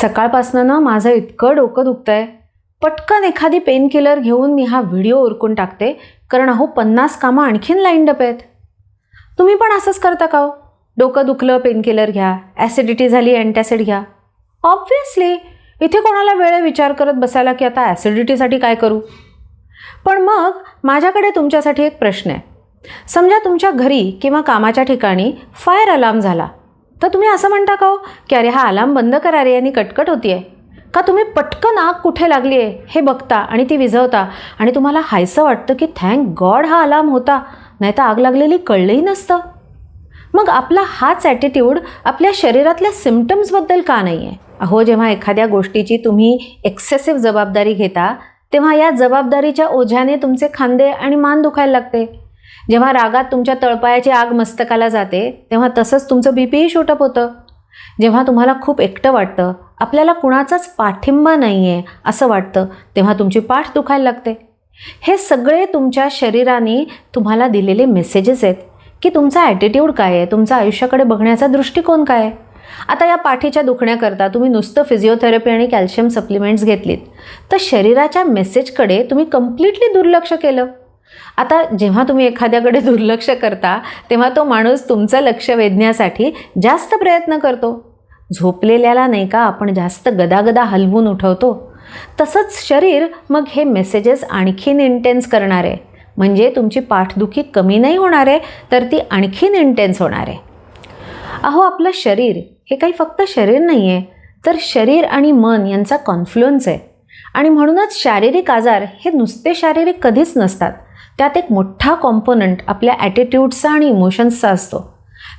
सकाळपासनं ना माझं इतकं डोकं दुखतंय. पटकन एखादी पेन किलर घेऊन मी हा व्हिडिओ उरकून टाकते. कारण अहो पन्नास कामं आणखीन लाईंड अप आहेत. तुम्ही पण असंच करता का हो? डोकं दुखलं पेन किलर घ्या. ॲसिडिटी झाली अँटॅसिड घ्या. ऑब्व्हियसली इथे कोणाला वेळ विचार करत बसायला की आता ॲसिडिटीसाठी काय करू? पण मग माझ्याकडे तुमच्यासाठी एक प्रश्न आहे. समजा तुमच्या घरी किंवा कामाच्या ठिकाणी फायर अलार्म झाला. तर तुम्ही असं म्हणता का हो? की अरे हा अलार्म बंद करा रे आणि कटकट होती आहे का तुम्ही पटकन आग कुठे लागली आहे हे बघता आणि ती विझवता. आणि तुम्हाला हायसं वाटतं की थँक गॉड हा अलार्म होता. नाही तर आग लागलेली कळलंही नसतं. मग आपला हाच ॲटिट्यूड आपल्या शरीरातल्या सिमटम्सबद्दल का नाही आहे अहो जेव्हा एखाद्या गोष्टीची तुम्ही एक्सेसिव्ह जबाबदारी घेता तेव्हा या जबाबदारीच्या ओझ्याने तुमचे खांदे आणि मान दुखायला लागते. जेव्हा रागात तुमच्या तळपायाची आग मस्तकाला जाते तेव्हा तसंच तुमचं बी पीही शूटअप होतं. जेव्हा तुम्हाला खूप एकटं वाटतं आपल्याला कुणाचाच पाठिंबा नाही आहे असं वाटतं तेव्हा तुमची पाठ दुखायला लागते. हे सगळे तुमच्या शरीराने तुम्हाला दिलेले मेसेजेस आहेत की तुमचा ॲटिट्यूड काय आहे तुमचा आयुष्याकडे बघण्याचा दृष्टिकोन काय आहे? आता या पाठीच्या दुखण्याकरता तुम्ही नुसतं फिजिओथेरपी आणि कॅल्शियम सप्लिमेंट्स घेतलीत. तर शरीराच्या मेसेजकडे तुम्ही कम्प्लिटली दुर्लक्ष केलं. आता जेव्हा तुम्ही एखाद्याकडे दुर्लक्ष करता तेव्हा तो माणूस तुमचं लक्ष वेधण्यासाठी जास्त प्रयत्न करतो. झोपलेल्याला नाही का आपण जास्त गदागदा हलवून उठवतो. तसंच शरीर मग हे मेसेजेस आणखीन इंटेन्स करणार आहे. म्हणजे तुमची पाठदुखी कमी नाही होणार आहे तर ती आणखीन इंटेन्स होणार आहे. अहो आपलं शरीर हे काही फक्त शरीर नाही आहे तर शरीर आणि मन यांचा कॉन्फ्लुअन्स आहे. आणि म्हणूनच शारीरिक आजार हे नुसते शारीरिक कधीच नसतात. त्यात एक मोठा कॉम्पोनंट आपल्या ॲटिट्यूडचा आणि इमोशन्सचा असतो.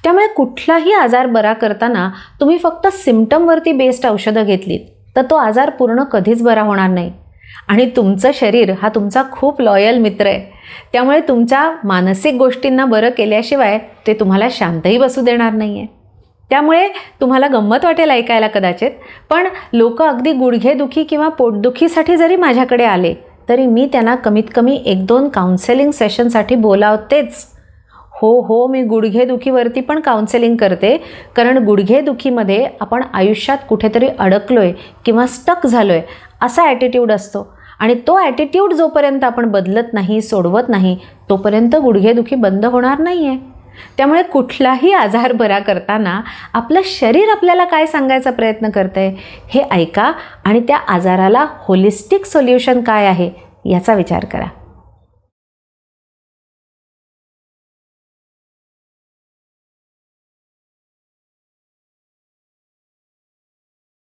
त्यामुळे कुठलाही आजार बरा करताना तुम्ही फक्त सिमटमवरती बेस्ड औषधं घेतलीत तर तो आजार पूर्ण कधीच बरा होणार नाही. आणि तुमचं शरीर हा तुमचा खूप लॉयल मित्र आहे. त्यामुळे तुमच्या मानसिक गोष्टींना बरं केल्याशिवाय ते तुम्हाला शांतही बसू देणार नाही आहे त्यामुळे तुम्हाला गंमत वाटेल ऐकायला कदाचित पण लोक अगदी गुडघेदुखी किंवा पोटदुखीसाठी जरी माझ्याकडे आले तरी मी त्यांना कमीत कमी एक दोन काउन्सेलिंग सेशनसाठी बोलावतेच. हो हो मी गुडघेदुखीवरती पण काउन्सेलिंग करते. कारण गुडघेदुखीमध्ये आपण आयुष्यात कुठेतरी अडकलो आहे किंवा स्टक झालो आहे असा ॲटिट्यूड असतो. आणि तो ॲटिट्यूड जोपर्यंत आपण बदलत नाही सोडवत नाही तोपर्यंत गुडघेदुखी बंद होणार नाही आहे त्यामुळे कुठलाही आजार बरा करताना आपलं शरीर आपल्याला काय सांगायचा प्रयत्न करतं आहे हे ऐका आणि त्या आजाराला होलिस्टिक सोल्युशन काय आहे याचा विचार करा.